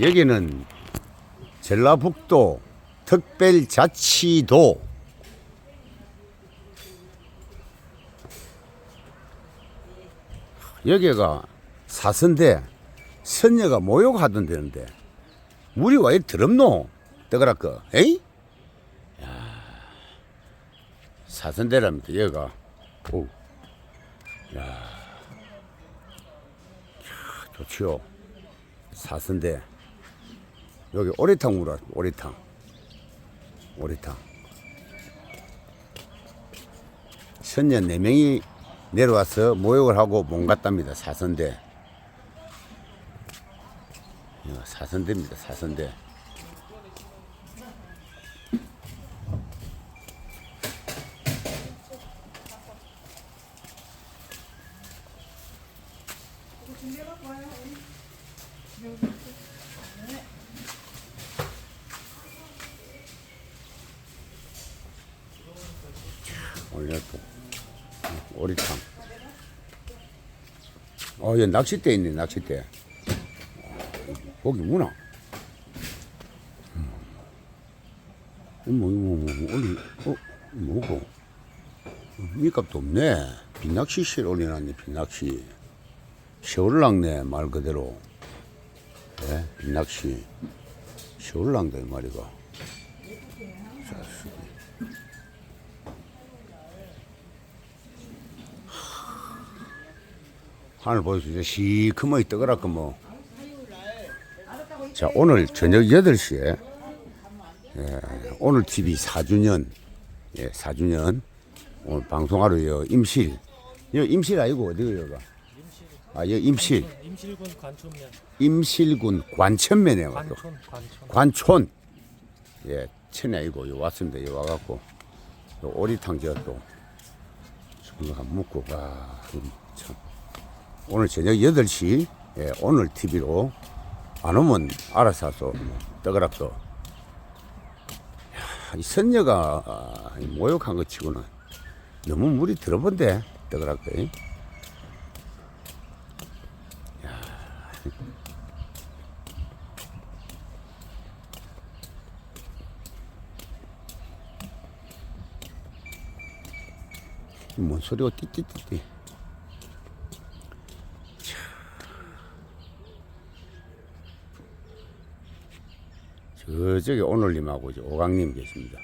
여기는 전라북도 특별자치도 여기가 사선대 선녀가 모욕하던 데인데 물이 왜 더럽노? 떠그라꺼 에이? 야, 사선대랍니다 여기가 오. 야. 좋지요 사선대 여기 오리탕 물어 오리탕. 오리탕. 선녀 네 명이 내려와서 모욕을 하고 몸 갔답니다 사선대. 이거 사선대입니다 사선대 또 오리탕 어, 여기 낚싯대 있네 낚싯대 거기 문화 음. 뭐, 뭐, 뭐, 뭐, 올리, 어, 뭐고? 미값도 없네. 빈낚시실 올려놨네, 빈낚시. 세월랑네, 말 그대로. 예, 빈낚시. 세월랑다, 이 말이가. 자, 쓰기. 하늘 보여주죠. 시커멓게 떠그라고 뭐. 자, 오늘 저녁 8시에, 예, 오늘 TV 4주년, 예, 4주년, 오늘 방송하러 요 임실, 여 임실 아니고 어디요, 여가? 아, 여 임실, 임실군 관촌면 임실군 관천면에 와서 관촌 관촌 관촌, 예, 천이 아니고 요 왔습니다. 요 와갖고, 요 오리탕 저또 지금 한 먹고, 와, 음, 참. 오늘 저녁 8시, 예, 오늘 TV로 안 오면 알아서 하소. 뭐. 야, 이 선녀가 아, 이 모욕한 것 치고는 너무 물이 들어본데. 야. 뭔 소리가 띠띠띠띠. 저쪽에 오늘님하고 이제 오강님 계십니다.